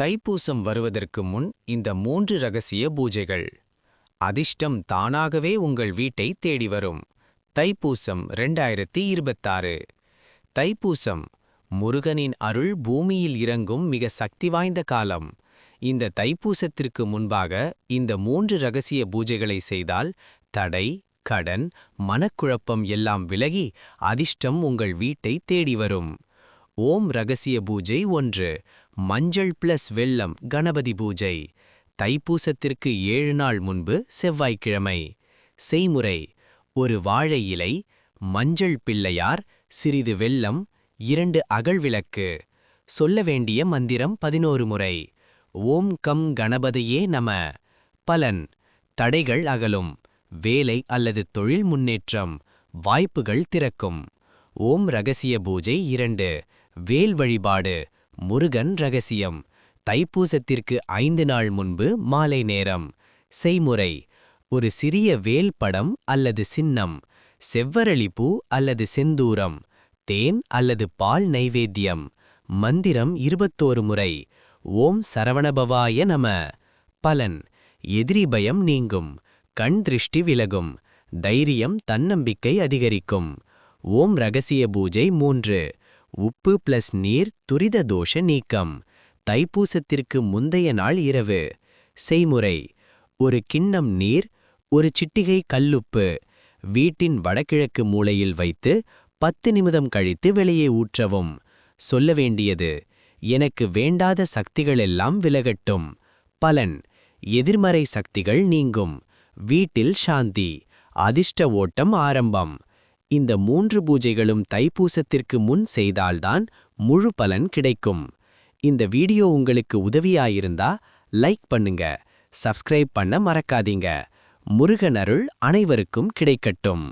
தைப்பூசம் வருவதற்கு முன் இந்த மூன்று ரகசிய பூஜைகள். அதிர்ஷ்டம் தானாகவே உங்கள் வீட்டை தேடி வரும். தைப்பூசம் ரெண்டாயிரத்தி இருபத்தாறு. தைப்பூசம் முருகனின் அருள் பூமியில் இறங்கும் மிக சக்தி வாய்ந்த காலம். இந்த தைப்பூசத்திற்கு முன்பாக இந்த மூன்று ரகசிய பூஜைகளை செய்தால் தடை கடன் மனக்குழப்பம் எல்லாம் விலகி அதிர்ஷ்டம் உங்கள் வீட்டை தேடி வரும். ஓம் ரகசிய பூஜை ஒன்று மஞ்சள் பிளஸ் வெள்ளம் கணபதி பூஜை. தைப்பூசத்திற்கு ஏழு நாள் முன்பு செவ்வாய்க்கிழமை. செய்முறை ஒரு வாழை இலை மஞ்சள் பிள்ளையார் சிறிது வெள்ளம் இரண்டு அகழ்விளக்கு சொல்ல வேண்டிய மந்திரம் பதினோரு முறை. ஓம் கம் கணபதியே நம. பலன் தடைகள் அகலும். வேலை அல்லது தொழில் முன்னேற்றம். வாய்ப்புகள் திறக்கும். ஓம் ரகசிய பூஜை இரண்டு. வேல் வழிபாடு. முருகன் ரகசியம். தைப்பூசத்திற்கு ஐந்து நாள் முன்பு மாலை நேரம். செய்முறை. ஒரு சிறிய வேல் படம் அல்லது சின்னம். செவ்வரளிப்பூ அல்லது செந்தூரம். தேன் அல்லது பால் நைவேத்தியம். மந்திரம் இருபத்தோரு முறை. ஓம் சரவணபவாய நம. பலன். எதிரி பயம் நீங்கும். கண் திருஷ்டி விலகும். தைரியம் தன்னம்பிக்கை அதிகரிக்கும். ஓம் ரகசிய பூஜை மூன்று. உப்பு பிளஸ் நீர் துரித தோஷ நீக்கம். தைப்பூசத்திற்கு முந்தைய நாள் இரவு. செய்முறை. ஒரு கிண்ணம் நீர் ஒரு சிட்டிகை கல்லுப்பு. வீட்டின் வடகிழக்கு மூலையில் வைத்து பத்து நிமிடம் கழித்து வெளியே ஊற்றவும். சொல்ல வேண்டியது எனக்கு வேண்டாத சக்திகளெல்லாம் விலகட்டும். பலன் எதிர்மறை சக்திகள் நீங்கும். வீட்டில் சாந்தி அதிர்ஷ்ட ஓட்டம் ஆரம்பம். இந்த மூன்று பூஜைகளும் தைப்பூசத்திற்கு முன் செய்தால்தான் முழு பலன் கிடைக்கும். இந்த வீடியோ உங்களுக்கு உதவியாயிருந்தா லைக் பண்ணுங்க சப்ஸ்கிரைப் பண்ண மறக்காதீங்க. முருகன் அருள் அனைவருக்கும் கிடைக்கட்டும்.